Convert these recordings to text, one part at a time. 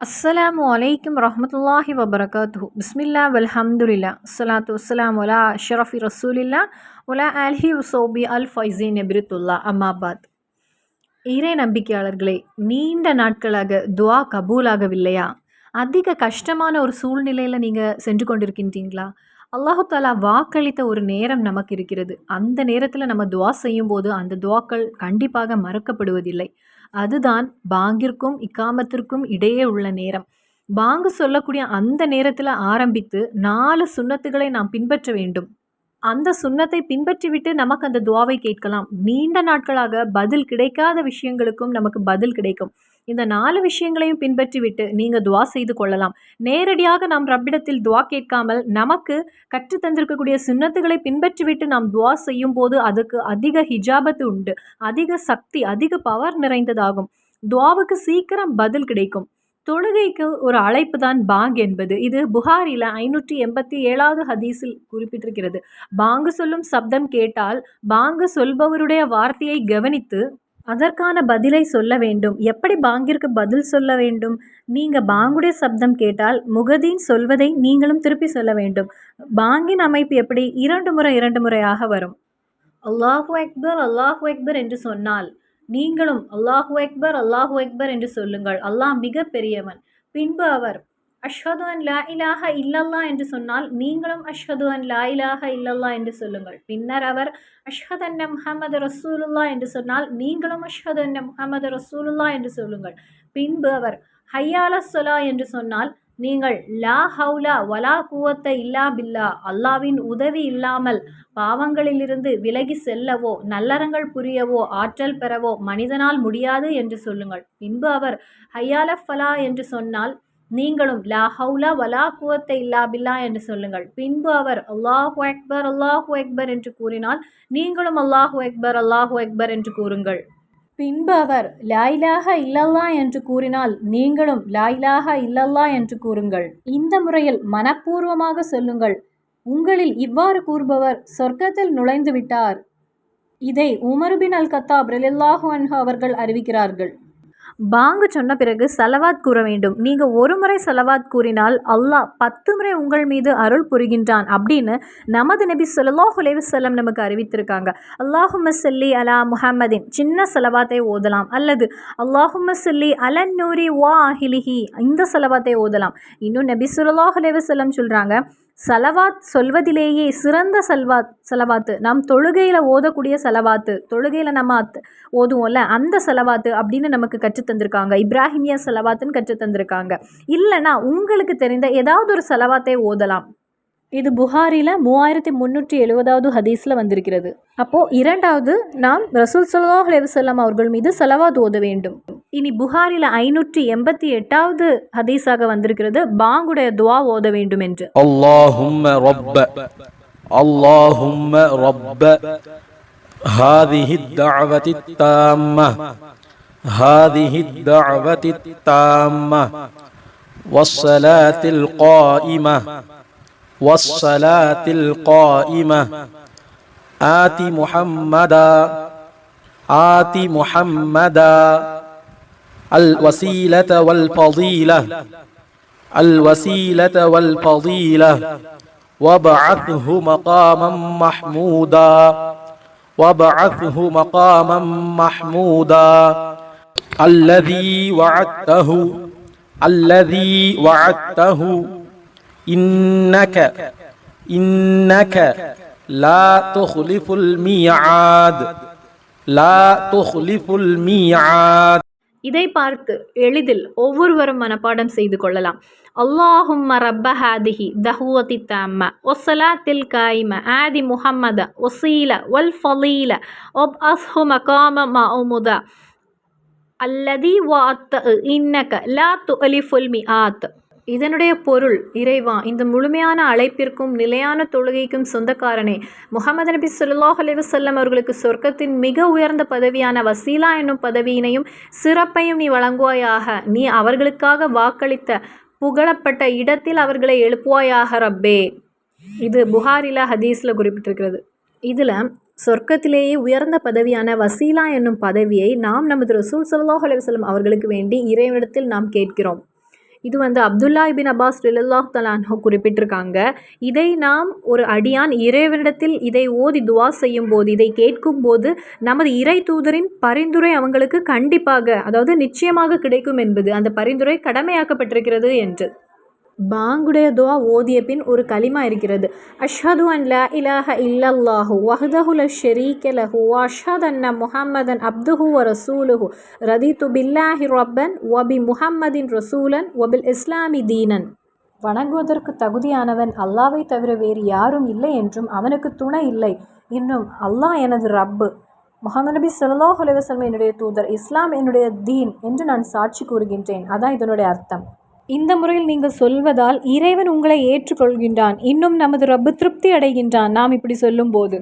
அஸ்ஸலாமு அலைக்கும் ரஹமத்துல்லாஹி வபரகாத்து பிஸ்மில்லா வல்ஹம்துலில்லா அஸ்லாத்து வஸ்ஸலாம் ஒலா ஷரஃபி ரசூலில்லா ஒலா அல்ஹி உசோபி அல் ஃபைசீன் எபிரித்துல்லா அம்மாபாத் இறை நம்பிக்கையாளர்களே நீண்ட நாட்களாக துவா கபூலாகவில்லையா அதிக கஷ்டமான ஒரு சூழ்நிலையில் நீங்கள் சென்று கொண்டிருக்கின்றீங்களா அல்லாஹு தாலா வாக்களித்த ஒரு நேரம் நமக்கு இருக்கிறது அந்த நேரத்தில் நம்ம துவா செய்யும்போது அந்த துவாக்கள் கண்டிப்பாக மறக்கப்படுவதில்லை அதுதான் பாங்கிற்கும் இக்காமத்திற்கும் இடையே உள்ள நேரம். பாங்கு சொல்லக்கூடிய அந்த நேரத்தில் ஆரம்பித்து நாலு சுண்ணத்துகளை நாம் பின்பற்ற வேண்டும். அந்த சுண்ணத்தை பின்பற்றிவிட்டு நமக்கு அந்த துவாவை கேட்கலாம். நீண்ட நாட்களாக பதில் கிடைக்காத விஷயங்களுக்கும் நமக்கு பதில் கிடைக்கும். இந்த நாலு விஷயங்களையும் பின்பற்றிவிட்டு நீங்கள் துவா செய்து கொள்ளலாம். நேரடியாக நாம் ரப்பிடத்தில் துவா கேட்காமல் நமக்கு கற்று தந்திருக்கக்கூடிய சுண்ணத்துகளை பின்பற்றிவிட்டு நாம் துவா செய்யும் போது அதுக்கு அதிக ஹிஜாபத்து உண்டு. அதிக சக்தி அதிக பவர் நிறைந்ததாகும். துவாவுக்கு சீக்கிரம் பதில் கிடைக்கும். தொழுகைக்கு ஒரு அழைப்பு தான் பாங் என்பது. இது புகாரில ஐநூற்றி எண்பத்தி ஏழாவது ஹதீஸில் குறிப்பிட்டிருக்கிறது. பாங்கு சொல்லும் சப்தம் கேட்டால் பாங்கு சொல்பவருடைய வார்த்தையை கவனித்து அதற்கான பதிலை சொல்ல வேண்டும். எப்படி பாங்கிற்கு பதில் சொல்ல வேண்டும்? நீங்கள் பாங்குடைய சப்தம் கேட்டால் முகதீன் சொல்வதை நீங்களும் திருப்பி சொல்ல வேண்டும். பாங்கின் அமைப்பு எப்படி? இரண்டு முறை இரண்டு முறையாக வரும். அல்லாஹு அக்பர் அல்லாஹு அக்பர் என்று சொன்னால் நீங்களும் அல்லாஹு அக்பர் அல்லாஹு அக்பர் என்று சொல்லுங்கள். அல்லாஹ் மிக பெரியவன். பின்பு அவர் அஷ்ஹது அன் லா இலாஹ இல்லல்லா என்று சொன்னால் நீங்களும் அஷ்ஹது அன் லா இலாஹ இல்லல்லா என்று சொல்லுங்கள். பின்னர் அவர் அஷ்ஹத் அன்ன முஹம்மது ரசூலுல்லா என்று சொன்னால் நீங்களும் அஷ்ஹது அன்ன முஹம்மது ரசூலுல்லா என்று சொல்லுங்கள். பின்பு அவர் ஹையால சொலா என்று சொன்னால் நீங்கள் லா ஹவுலா வலா குவத்த இல்லா பில்லா அல்லாவின் உதவி இல்லாமல் பாவங்களிலிருந்து விலகி செல்லவோ நல்லறங்கள் புரியவோ ஆற்றல் பெறவோ மனிதனால் முடியாது என்று சொல்லுங்கள். பின்பு அவர் ஹையால ஃபலா என்று சொன்னால் நீங்களும் லா ஹவுலா வலா குவத்தை இல்லா பில்லா என்று சொல்லுங்கள். பின்பு அவர் அல்லாஹு அக்பர் அல்லாஹு அக்பர் என்று கூறினால் நீங்களும் அல்லாஹு அக்பர் அல்லாஹு அக்பர் என்று கூறுங்கள். பின்பு அவர் லாயிலாக இல்லல்லா என்று கூறினால் நீங்களும் லாயிலாக இல்லல்லா என்று கூறுங்கள். இந்த முறையில் மனப்பூர்வமாக சொல்லுங்கள் உங்களில் இவ்வாறு கூறுபவர் சொர்க்கத்தில் நுழைந்து விட்டார் இதை உமருபின் அல் கத்தாப் ரலில்லாஹு அன்ஹு அவர்கள் அறிவிக்கிறார்கள். பாங்கு சொன்ன பிறகு சலவாத் கூற வேண்டும். நீங்கள் ஒரு முறை சலவாத் கூறினால் அல்லாஹ் பத்து முறை உங்கள் மீது அருள் புரிகின்றான் அப்படின்னு நமது நபி சொல்லாஹ் செல்லம் நமக்கு அறிவித்திருக்காங்க. அல்லாஹும்ம சொல்லி அலா முஹம்மதின். சின்ன செலவாத்தை ஓதலாம். அல்லது அல்லாஹும்ம சொல்லி அலன் நூரி வா அஹிலிஹி இந்த செலவாத்தை ஓதலாம். இன்னும் நபி சொல்லாஹ் செல்லம் சொல்கிறாங்க சலவாத் சொல்வதிலேயே சிறந்த செல்வாத் செலவாத்து. நாம் தொழுகையில் ஓதக்கூடிய செலவாத்து தொழுகையில் நம்ம ஓதுவோம்ல அந்த செலவாத்து அப்படின்னு நமக்கு கற்றுத்தந்திருக்காங்க. இப்ராஹிமியா செலவாத்துன்னு கற்றுத்தந்திருக்காங்க. இல்லைனா உங்களுக்கு தெரிந்த ஏதாவது ஒரு செலவாத்தை ஓதலாம். இது புகாரில் மூவாயிரத்தி முந்நூற்றி எழுபதாவது ஹதீஸில் வந்திருக்கிறது அப்போது இரண்டாவது நாம் ரசூல் சல்லாஹ் அலைவசல்லாம் அவர்கள் மீது செலவாத் ஓத வேண்டும் இனி புகாரில் ஐநூற்றி எண்பத்தி எட்டாவது ஹதீஸாக வந்திருக்கிறது பாங்குடைய துவா ஓத வேண்டும் என்று اللهم رب اللهم رب هذه الدعوة التامة هذه الدعوة التامة والصلاة القائمة والصلاة القائمة. آت محمدا. آت محمدا. الوسيلة والفضيلة. الوسيلة والفضيلة. وابعثه مقاما محمودا. وابعثه مقاما محمودا. الذي وعدته. الذي وعدته. ഇന്നക ഇന്നക ലാ തുഖ്ലിഫുൽ മിയാദ് லா துஹ்லிஃபுல் மீஆத் இதை பார்த்து எளிதில் ஒவ்வொருவரும் மனப்பாடம் செய்து கொள்ளலாம் அல்லாஹும் ரப்ப ஹாதிஹி தஹுவதி தாம்ம ஒசலா தில் காயிம ஆதி முஹம்மத ஒசீல ஒல் ஃபலீல ஒப் அஸ்ஹு மகாம மௌமுதா அல்லதி வாத் இன்னக லா துலிஃபுல் மிஆத் இதனுடைய பொருள் இறைவா இந்த முழுமையான அழைப்பிற்கும் நிலையான தொழுகைக்கும் சொந்தக்காரனே. முகமது நபி சொல்லாஹ் அலைவசல்லம் அவர்களுக்கு சொர்க்கத்தின் மிக உயர்ந்த பதவியான வசீலா என்னும் பதவியினையும் சிறப்பையும் நீ வழங்குவாயாக. நீ அவர்களுக்காக வாக்களித்த புகழப்பட்ட இடத்தில் அவர்களை எழுப்புவாயாக ரப்பே. இது புகாரில ஹதீஸில் குறிப்பிட்டிருக்கிறது. இதில் சொர்க்கத்திலேயே உயர்ந்த பதவியான வசீலா என்னும் பதவியை நாம் நமது ரசூல் சல்லாஹ் அலைவசல்லம் அவர்களுக்கு வேண்டி இறைவனிடத்தில் நாம் கேட்கிறோம். இது வந்து அப்துல்லா இபின் அப்பாஸ் ரிலல்லாஹ் தலான்ஹோ குறிப்பிட்டிருக்காங்க. இதை நாம் ஒரு அடியான் இறைவனிடத்தில் இதை ஓதி துவா செய்யும் போது இதை கேட்கும் போது நமது இறை தூதரின் பரிந்துரை அவங்களுக்கு கண்டிப்பாக அதாவது நிச்சயமாக கிடைக்கும் என்பது அந்த பரிந்துரை கடமையாக்கப்பட்டிருக்கிறது என்று. பாங்குடைய துவா ஓதிய பின் ஒரு கலிமா இருக்கிறது. அஷ்ஹது அன் லா இலாஹ இல்லல்லாஹு வஹ்தஹுல ஷெரீக்க லஹு வ அஷ்ஹது அன்ன முஹம்மதன் அப்துஹு வ ரசூலுஹு. ரதித்து பில்லாஹி ரப்பன் வபி முஹம்மதின் ரசூலன் வபில் இஸ்லாமி தீனன். வணங்குவதற்கு தகுதியானவன் அல்லாவை தவிர வேறு யாரும் இல்லை என்றும் அவனுக்கு துணை இல்லை. இன்னும் அல்லாஹ் எனது ரப்பு. முகமது நபி ஸல்லல்லாஹு அலுவலம் என்னுடைய தூதர் இஸ்லாம் என்னுடைய தீன் என்று நான் சாட்சி கூறுகின்றேன். அதான் இதனுடைய அர்த்தம். இந்த முறையில் நீங்கள் சொல்வதால் இறைவன் உங்களை ஏற்றுக்கொள்கின்றான். இன்னும் நமது ரப்பு திருப்தி அடைகின்றான் நாம் இப்படி சொல்லும்போது.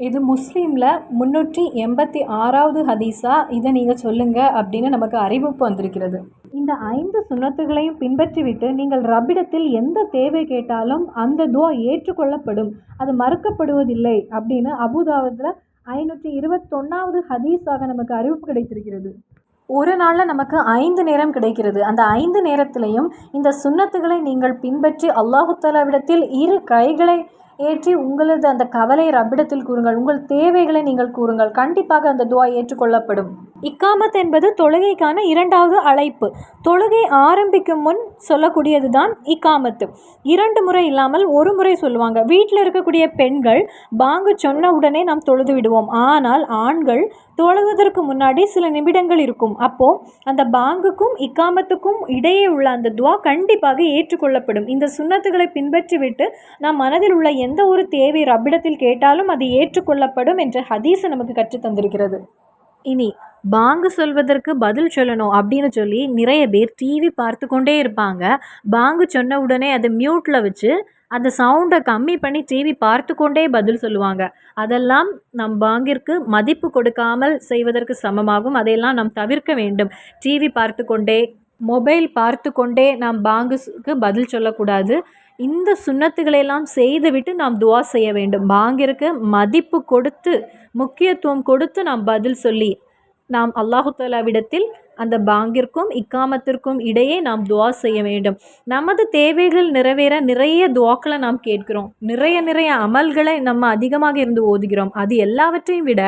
இது முஸ்லீமில் முன்னூற்றி எண்பத்தி ஆறாவது ஹதீஸா? இதை நீங்கள் சொல்லுங்கள் அப்படின்னு நமக்கு அறிவிப்பு வந்திருக்கிறது. இந்த ஐந்து சுண்ணத்துகளையும் பின்பற்றிவிட்டு நீங்கள் ரப்பிடத்தில் எந்த தேவை கேட்டாலும் அந்த துவா ஏற்றுக்கொள்ளப்படும். அது மறுக்கப்படுவதில்லை அப்படின்னு அபுதாபத்தில் ஐநூற்றி இருபத்தொன்னாவது ஹதீஸாக நமக்கு அறிவிப்பு கிடைத்திருக்கிறது. ஒரு நாளில் நமக்கு ஐந்து நேரம் கிடைக்கிறது. அந்த ஐந்து நேரத்திலையும் இந்த சுன்னத்துகளை நீங்கள் பின்பற்றி அல்லாஹு தாலாவிடத்தில் இரு கைகளை ஏற்றி உங்களது அந்த கவலை ரப்பிடத்தில் கூறுங்கள். உங்கள் தேவைகளை நீங்கள் கூறுங்கள். கண்டிப்பாக அந்த துவா ஏற்றுக்கொள்ளப்படும். இக்காமத் என்பது தொழுகைக்கான இரண்டாவது அழைப்பு. தொழுகை ஆரம்பிக்கும் முன் சொல்லக்கூடியது தான் இக்காமத்து. இரண்டு முறை இல்லாமல் ஒரு முறை சொல்லுவாங்க. வீட்டில் இருக்கக்கூடிய பெண்கள் பாங்கு சொன்ன உடனே நாம் தொழுது விடுவோம். ஆனால் ஆண்கள் தொழுவதற்கு முன்னாடி சில நிமிடங்கள் இருக்கும். அப்போது அந்த பாங்குக்கும் இக்காமத்துக்கும் இடையே உள்ள அந்த துவா கண்டிப்பாக ஏற்றுக்கொள்ளப்படும். இந்த சுண்ணத்துகளை பின்பற்றிவிட்டு நாம் மனதில் உள்ள எந்த எந்த ஒரு தேவை ரப்பிடத்தில் கேட்டாலும் அது ஏற்றுக்கொள்ளப்படும் என்ற ஹதீஸை நமக்கு கற்றுத் தந்திருக்கிறது. இனி பாங்கு சொல்வதற்கு பதில் சொல்லணும் அப்படின்னு சொல்லி நிறைய பேர் டிவி பார்த்து கொண்டே இருப்பாங்க. பாங்கு சொன்ன உடனே அதை மியூட்டில் வச்சு அந்த சவுண்டை கம்மி பண்ணி டிவி பார்த்து கொண்டே பதில் சொல்லுவாங்க. அதெல்லாம் நம் பாங்கிற்கு மதிப்பு கொடுக்காமல் செய்வதற்கு சமமாகும். அதையெல்லாம் நாம் தவிர்க்க வேண்டும். டிவி பார்த்து கொண்டே மொபைல் பார்த்து கொண்டே நாம் பாங்குக்கு பதில் சொல்லக்கூடாது. இந்த சுன்னத்துகளையெல்லாம் செய்துவிட்டு நாம் துவா செய்ய வேண்டும். பாங்கிற்கு மதிப்பு கொடுத்து முக்கியத்துவம் கொடுத்து நாம் பதில் சொல்லி நாம் அல்லாஹு தாலாவிடத்தில் அந்த பாங்கிற்கும் இக்காமத்திற்கும் இடையே நாம் துவா செய்ய வேண்டும். நமது தேவைகள் நிறைவேற நிறைய துவாக்களை நாம் கேட்கிறோம். நிறைய நிறைய அமல்களை நம்ம அதிகமாக இருந்து ஓதுகிறோம். அது எல்லாவற்றையும் விட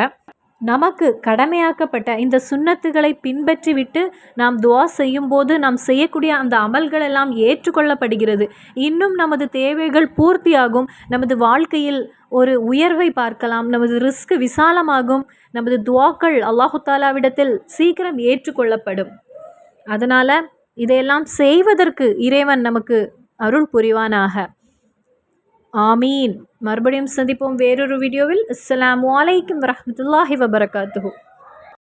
நமக்கு கடமையாக்கப்பட்ட இந்த சுண்ணத்துகளை பின்பற்றிவிட்டு நாம் துவா செய்யும்போது நாம் செய்யக்கூடிய அந்த அமல்கள் எல்லாம் ஏற்றுக்கொள்ளப்படுகிறது. இன்னும் நமது தேவைகள் பூர்த்தியாகும். நமது வாழ்க்கையில் ஒரு உயர்வை பார்க்கலாம். நமது ரிஸ்க் விசாலமாகும். நமது துவாக்கள் அல்லாஹு தாலாவிடத்தில் சீக்கிரம் ஏற்றுக்கொள்ளப்படும். அதனால் இதையெல்லாம் செய்வதற்கு இறைவன் நமக்கு அருள் புரிவானாக. ஆமீன் மறுபடியும் சந்திப்போம் வேறொரு வீடியோவில் அஸ்லாம் வலைக்கம் வரமத்துல்லாஹி வபரகாத்துஹு